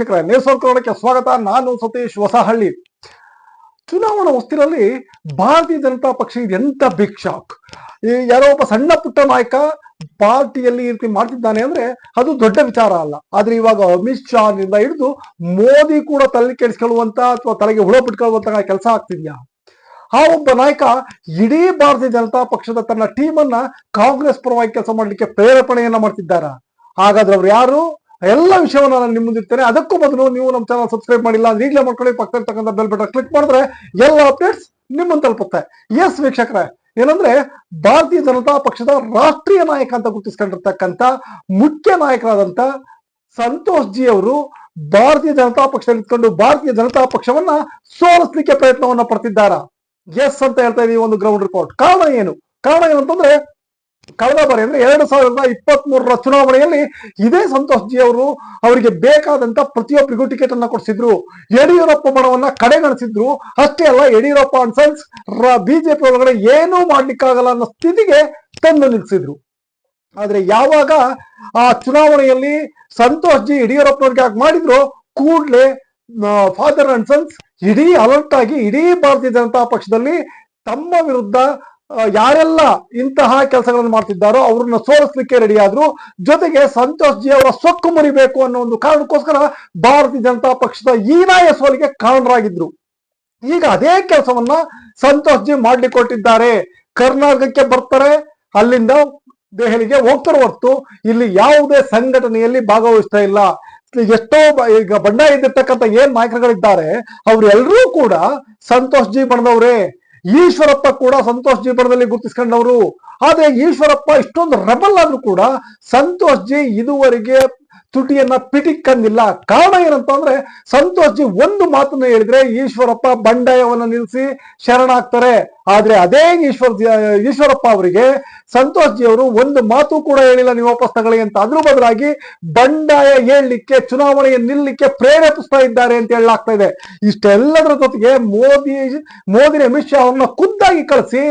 ವೀಕ್ಷಕರೇ ನೇಸರ್ ಕನ್ನಡಕ್ಕೆ ಸ್ವಾಗತ. ನಾನು ಸತೀಶ್ ಹೊಸಹಳ್ಳಿ. ಚುನಾವಣಾ ಹೊಸ್ತಿನಲ್ಲಿ ಭಾರತೀಯ ಜನತಾ ಪಕ್ಷ ಎಂತ ಬಿಗ್ ಶಾಕ್ ಈ ಯಾರೋ ಒಬ್ಬ ಸಣ್ಣ ಪುಟ್ಟ ನಾಯಕ ಪಾರ್ಟಿಯಲ್ಲಿ ಈ ರೀತಿ ಮಾಡ್ತಿದ್ದಾನೆ ಅಂದ್ರೆ ಅದು ದೊಡ್ಡ ವಿಚಾರ ಅಲ್ಲ. ಆದ್ರೆ ಇವಾಗ ಅಮಿತ್ ಶಾ ನಿಂದ ಹಿಡಿದು ಮೋದಿ ಕೂಡ ತಲೆ ಕೆಡಿಸ್ಕೊಳ್ಳುವಂತ ಅಥವಾ ತಲೆಗೆ ಹುಳ ಬಿಟ್ಕೊಳ್ಳುವಂತ ಕೆಲಸ ಆಗ್ತಿದ್ಯಾ? ಆ ಒಬ್ಬ ನಾಯಕ ಇಡೀ ಭಾರತೀಯ ಜನತಾ ಪಕ್ಷದ ತನ್ನ ಟೀಮ್ ಅನ್ನ ಕಾಂಗ್ರೆಸ್ ಪರವಾಗಿ ಕೆಲಸ ಮಾಡಲಿಕ್ಕೆ ಪ್ರೇರೇಪಣೆಯನ್ನ ಮಾಡ್ತಿದ್ದಾರ? ಹಾಗಾದ್ರೆ ಅವ್ರು ಯಾರು? ಎಲ್ಲ ವಿಷಯವನ್ನು ನಾನು ನಿಮ್ಮ ಮುಂದಿರ್ತೇನೆ ಅದಕ್ಕೂ ಮೊದಲು ನೀವು ನಮ್ಮ ಚಾನಲ್ ಸಬ್ಸ್ಕ್ರೈಬ್ ಮಾಡಿಲ್ಲ ಅಂದ್ರೆ ಈಗಲೇ ಮಾಡ್ಕೊಳ್ಳಿ. ಪಕ್ಕದಲ್ಲಿ ತಕ್ಕಂತ ಬೆಲ್ ಬಟನ್ ಕ್ಲಿಕ್ ಮಾಡಿದ್ರೆ ಎಲ್ಲ ಅಪ್ಡೇಟ್ಸ್ ನಿಮ್ಮನ್ನು ತಲುಪುತ್ತೆ. ಎಸ್ ವೀಕ್ಷಕರೇ, ಏನಂದ್ರೆ ಭಾರತೀಯ ಜನತಾ ಪಕ್ಷದ ರಾಷ್ಟ್ರೀಯ ನಾಯಕ ಅಂತ ಗುರುತಿಸ್ಕೊಂಡಿರ್ತಕ್ಕಂಥ ಮುಖ್ಯ ನಾಯಕರಾದಂತ ಸಂತೋಷ್ ಜಿ ಅವರು ಭಾರತೀಯ ಜನತಾ ಪಕ್ಷದಲ್ಲಿ ಇಟ್ಕೊಂಡು ಭಾರತೀಯ ಜನತಾ ಪಕ್ಷವನ್ನ ಸೋಲಿಸ್ಲಿಕ್ಕೆ ಪ್ರಯತ್ನವನ್ನ ಪಡ್ತಿದ್ದಾರ? ಎಸ್ ಅಂತ ಹೇಳ್ತಾ ಇದೀವಿ ಒಂದು ಗ್ರೌಂಡ್ ರಿಪೋರ್ಟ್ ಕಾರಣ ಏನು? ಕಾರಣ ಏನಂತಂದ್ರೆ ಕಳೆದ ಬಾರಿ ಅಂದ್ರೆ ಎರಡು ಸಾವಿರದ ಇಪ್ಪತ್ತ್ ಮೂರರ ಚುನಾವಣೆಯಲ್ಲಿ ಇದೇ ಸಂತೋಷ್ ಜಿ ಅವರು ಅವರಿಗೆ ಬೇಕಾದಂತ ಪ್ರತಿಯೊಬ್ಬರಿಗೂ ಟಿಕೆಟ್ ಅನ್ನ ಕೊಡಿಸಿದ್ರು. ಯಡಿಯೂರಪ್ಪ ಬಣವನ್ನ ಕಡೆಗಣಿಸಿದ್ರು. ಅಷ್ಟೇ ಅಲ್ಲ, ಯಡಿಯೂರಪ್ಪ ಅಂಡ್ ಸನ್ಸ್ ಬಿಜೆಪಿ ಒಳಗಡೆ ಏನೂ ಮಾಡ್ಲಿಕ್ಕಾಗಲ್ಲ ಅನ್ನೋ ಸ್ಥಿತಿಗೆ ತಂದು ನಿಲ್ಸಿದ್ರು. ಆದ್ರೆ ಯಾವಾಗ ಆ ಚುನಾವಣೆಯಲ್ಲಿ ಸಂತೋಷ್ ಜಿ ಯಡಿಯೂರಪ್ಪನವ್ರಿಗೆ ಹಾಗೆ ಮಾಡಿದ್ರು, ಕೂಡ್ಲೆ ಫಾದರ್ ಅಂಡ್ ಸನ್ಸ್ ಇಡೀ ಅಲರ್ಟ್ ಆಗಿ, ಇಡೀ ಭಾರತೀಯ ಜನತಾ ಪಕ್ಷದಲ್ಲಿ ತಮ್ಮ ವಿರುದ್ಧ ಯಾರೆಲ್ಲ ಇಂತಹ ಕೆಲಸಗಳನ್ನು ಮಾಡ್ತಿದ್ದಾರೋ ಅವ್ರನ್ನ ಸೋಲಿಸ್ಲಿಕ್ಕೆ ರೆಡಿಯಾದ್ರು ಜೊತೆಗೆ ಸಂತೋಷ್ ಜಿ ಅವರ ಸೊಕ್ಕು ಮುರಿಬೇಕು ಅನ್ನೋ ಒಂದು ಕಾರಣಕ್ಕೋಸ್ಕರ ಭಾರತೀಯ ಜನತಾ ಪಕ್ಷದ ಈನಾಯ ಸೋಲಿಗೆ ಕಾರಣರಾಗಿದ್ರು. ಈಗ ಅದೇ ಕೆಲಸವನ್ನ ಸಂತೋಷ್ ಜಿ ಮಾಡ್ಲಿಕ್ಕೆ ಕೊಟ್ಟಿದ್ದಾರೆ. ಕರ್ನಾಟಕಕ್ಕೆ ಬರ್ತಾರೆ, ಅಲ್ಲಿಂದ ದೆಹಲಿಗೆ ಹೋಗ್ತಾರೆ ಹೊರತು ಇಲ್ಲಿ ಯಾವುದೇ ಸಂಘಟನೆಯಲ್ಲಿ ಭಾಗವಹಿಸ್ತಾ ಇಲ್ಲ. ಎಷ್ಟೋ ಈಗ ಬಂಡಾಯ ಇದ್ದಿರ್ತಕ್ಕಂಥ ಏನ್ ನಾಯಕರುಗಳಿದ್ದಾರೆ ಅವರೆಲ್ಲರೂ ಕೂಡ ಸಂತೋಷ್ ಜಿ ಬಣದವ್ರೆ ಈಶ್ವರಪ್ಪ ಕೂಡ ಸಂತೋಷ್ ಜಿ ಗುರ್ತಿಸ್ಕೊಂಡವರು. ಆದ್ರೆ ಈಶ್ವರಪ್ಪ ಇಷ್ಟೊಂದು ರೆಬಲ್ ಆದ್ರೂ ಕೂಡ ಸಂತೋಷ್ ಜಿ ಇದುವರೆಗೆ ತುಟಿಯನ್ನ ಪಿಟಿಕ್ಕಂದಿಲ್ಲ. ಕಾರಣ ಏನಂತಂದ್ರೆ ಸಂತೋಷ್ ಜಿ ಒಂದು ಮಾತನ್ನ ಹೇಳಿದ್ರೆ ಈಶ್ವರಪ್ಪ ಬಂಡಾಯವನ್ನ ನಿಲ್ಲಿಸಿ ಶರಣಾಗ್ತಾರೆ. ಆದ್ರೆ ಅದೇ ಈಶ್ವರ್ ಈಶ್ವರಪ್ಪ ಅವರಿಗೆ ಸಂತೋಷ್ ಜಿ ಅವರು ಒಂದು ಮಾತು ಕೂಡ ಹೇಳಿಲ್ಲ ನೀವು ವಾಪಸ್ ತಗೊಳ್ಳಿ ಅಂತ. ಅದ್ರ ಬದಲಾಗಿ ಬಂಡಾಯ ಹೇಳಲಿಕ್ಕೆ ಚುನಾವಣೆಯ ನಿಲ್ಲಕ್ಕೆ ಪ್ರೇರೇಪಿಸ್ತಾ ಇದ್ದಾರೆ ಅಂತ ಹೇಳಲಾಗ್ತಾ ಇದೆ. ಇಷ್ಟೆಲ್ಲದರ ಜೊತೆಗೆ ಮೋದಿ ಮೋದಿ ಅಮಿತ್ ಶಾ ಅವ್ರನ್ನ ಖುದ್ದಾಗಿ ಕಳಿಸಿ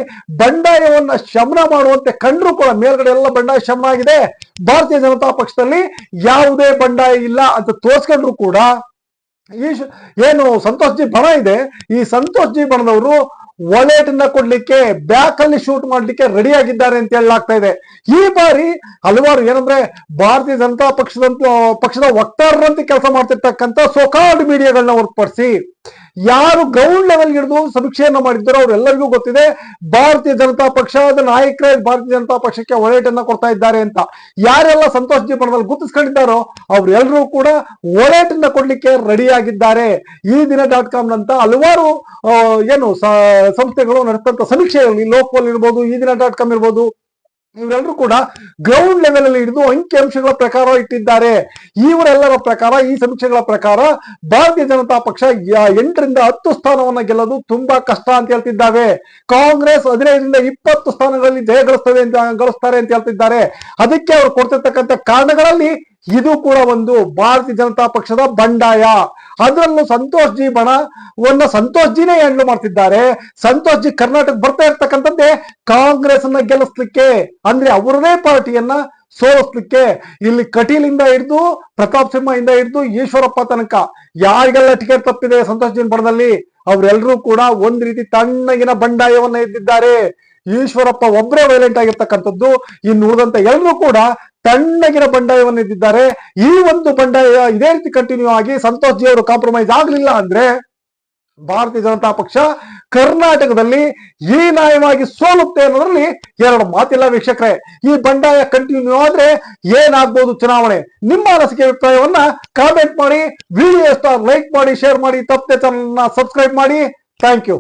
ಬಂಡಾಯವನ್ನ ಶಮನ ಮಾಡುವಂತೆ ಕಂಡ್ರು ಕೂಡ ಮೇಲ್ಗಡೆ ಎಲ್ಲ ಬಂಡಾಯ ಶಮನ ಆಗಿದೆ. ಭಾರತೀಯ ಜನತಾ ಪಕ್ಷದಲ್ಲಿ ಯಾವುದೇ ಬಂಡಾಯ ಇಲ್ಲ ಅಂತ ತೋರಿಸ್ಕೊಂಡ್ರು ಕೂಡ ಈ ಏನು ಸಂತೋಷ್ ಜಿ ಬಣ ಇದೆ. ಈ ಸಂತೋಷ್ ಜಿ ಬಣದವರು ಒಲೇಟನ್ನ ಕೊಡ್ಲಿಕ್ಕೆ ಬ್ಯಾಕ್ ಅಲ್ಲಿ ಶೂಟ್ ಮಾಡ್ಲಿಕ್ಕೆ ರೆಡಿ ಆಗಿದ್ದಾರೆ ಅಂತ ಹೇಳಲಾಗ್ತಾ ಇದೆ. ಈ ಬಾರಿ ಹಲವಾರು ಏನಂದ್ರೆ ಭಾರತೀಯ ಜನತಾ ಪಕ್ಷದಂತ, ಪಕ್ಷದ ವಕ್ತಾರರಂತೆ ಕೆಲಸ ಮಾಡ್ತಿರ್ತಕ್ಕಂಥ ಸೋಕಾಡ್ ಮೀಡಿಯಾಗಳನ್ನ ಹೊರತುಪಡಿಸಿ ಯಾರು ಗ್ರೌಂಡ್ ಲೆವೆಲ್ ಹಿಡಿದು ಸಮೀಕ್ಷೆಯನ್ನ ಮಾಡಿದ್ದಾರೋ ಅವರೆಲ್ಲರಿಗೂ ಗೊತ್ತಿದೆ, ಭಾರತೀಯ ಜನತಾ ಪಕ್ಷದ ನಾಯಕರೇ ಭಾರತೀಯ ಜನತಾ ಪಕ್ಷಕ್ಕೆ ಒಳೇಟನ್ನ ಕೊಡ್ತಾ ಇದ್ದಾರೆ ಅಂತ. ಯಾರೆಲ್ಲ ಸಂತೋಷ ಜೀವನದಲ್ಲಿ ಗುರ್ತಿಸ್ಕೊಂಡಿದ್ದಾರೋ ಅವ್ರೆಲ್ಲರೂ ಕೂಡ ಒಳೇಟನ್ನ ಕೊಡ್ಲಿಕ್ಕೆ ರೆಡಿ ಆಗಿದ್ದಾರೆ. ಈ ದಿನ ಡಾಟ್ ಕಾಮ್ ನಂತ ಹಲವಾರು ಏನು ಸಂಸ್ಥೆಗಳು ನಡೆಸಿದಂತ ಸಮೀಕ್ಷೆಯಲ್ಲಿ ಲೋಕಲ್ ಇರ್ಬೋದು, ಈ ದಿನ ಡಾಟ್ ಕಾಮ್ ಇರ್ಬೋದು ಇವರೆಲ್ಲರೂ ಕೂಡ ಗ್ರೌಂಡ್ ಲೆವೆಲ್ ಅಲ್ಲಿ ಹಿಡಿದು ಅಂಕಿಅಂಶಗಳ ಪ್ರಕಾರ ಇಟ್ಟಿದ್ದಾರೆ. ಇವರೆಲ್ಲರ ಪ್ರಕಾರ, ಈ ಸಮೀಕ್ಷೆಗಳ ಪ್ರಕಾರ ಭಾರತೀಯ ಜನತಾ ಪಕ್ಷ ಎಂಟರಿಂದ ಹತ್ತು ಸ್ಥಾನವನ್ನ ಗೆಲ್ಲೋದು ತುಂಬಾ ಕಷ್ಟ ಅಂತ ಹೇಳ್ತಿದ್ದಾವೆ. ಕಾಂಗ್ರೆಸ್ ಹದಿನೈದರಿಂದ ಇಪ್ಪತ್ತು ಸ್ಥಾನಗಳಲ್ಲಿ ಜಯ ಗಳಿಸ್ತವೆ ಅಂತ ಗಳಿಸ್ತಾರೆ ಅಂತ ಹೇಳ್ತಿದ್ದಾರೆ. ಅದಕ್ಕೆ ಅವರು ಕೊಡ್ತಿರ್ತಕ್ಕಂಥ ಕಾರಣಗಳಲ್ಲಿ ಇದು ಕೂಡ ಒಂದು ಭಾರತೀಯ ಜನತಾ ಪಕ್ಷದ ಬಂಡಾಯ. ಅದರಲ್ಲೂ ಸಂತೋಷ್ ಜಿ ಬಣವನ್ನ ಸಂತೋಷ್ ಜಿನೇ ಹ್ಯಾಂಡಲ್ ಮಾಡ್ತಿದ್ದಾರೆ. ಸಂತೋಷ್ ಜಿ ಕರ್ನಾಟಕ ಬರ್ತಾ ಇರ್ತಕ್ಕಂಥದ್ದೇ ಕಾಂಗ್ರೆಸ್ ಅನ್ನ ಗೆಲ್ಲಿಸ್ಲಿಕ್ಕೆ, ಅಂದ್ರೆ ಅವರದೇ ಪಾರ್ಟಿಯನ್ನ ಸೋಲಿಸ್ಲಿಕ್ಕೆ. ಇಲ್ಲಿ ಕಟೀಲಿಂದ ಹಿಡಿದು, ಪ್ರತಾಪ್ ಸಿಂಹ ಹಿಡಿದು ಈಶ್ವರಪ್ಪ ತನಕ ಯಾರಿಗೆಲ್ಲ ಟಿಕೆಟ್ ತಪ್ಪಿದೆ ಸಂತೋಷ್ ಜಿ ಬಣದಲ್ಲಿ ಅವರೆಲ್ಲರೂ ಕೂಡ ಒಂದ್ ರೀತಿ ತಣ್ಣಗಿನ ಬಂಡಾಯವನ್ನ ಎದ್ದಿದ್ದಾರೆ. ಈಶ್ವರಪ್ಪ ಒಬ್ಬರೇ ವೈಲೆಂಟ್ ಆಗಿರ್ತಕ್ಕಂಥದ್ದು. ಇನ್ನು ಉಳಿದಂತ ಎಲ್ಲರೂ ಕೂಡ ತಣ್ಣಗಿನ ಬಂಡಾಯವನ್ನು ಇದ್ದಿದ್ದಾರೆ ಈ ಒಂದು ಬಂಡಾಯ ಇದೇ ರೀತಿ ಕಂಟಿನ್ಯೂ ಆಗಿ ಸಂತೋಷ್ ಜಿ ಅವರು ಕಾಂಪ್ರಮೈಸ್ ಆಗಲಿಲ್ಲ ಅಂದ್ರೆ ಭಾರತೀಯ ಜನತಾ ಪಕ್ಷ ಕರ್ನಾಟಕದಲ್ಲಿ ಈ ನ್ಯಾಯವಾಗಿ ಸೋಲುತ್ತೆ ಅನ್ನೋದ್ರಲ್ಲಿ ಎರಡು ಮಾತಿಲ್ಲ ವೀಕ್ಷಕರೇ. ಈ ಬಂಡಾಯ ಕಂಟಿನ್ಯೂ ಆದ್ರೆ ಏನಾಗ್ಬೋದು ಚುನಾವಣೆ? ನಿಮ್ಮ ಅನಿಸಿಕೆ ಅಭಿಪ್ರಾಯವನ್ನ ಕಾಮೆಂಟ್ ಮಾಡಿ ವಿಡಿಯೋ ಸ್ಟಾರ್ ಲೈಕ್ ಮಾಡಿ ಶೇರ್ ಮಾಡಿ, ತಪ್ಪದೆ ಚಾನಲ್ ಸಬ್ಸ್ಕ್ರೈಬ್ ಮಾಡಿ. Thank you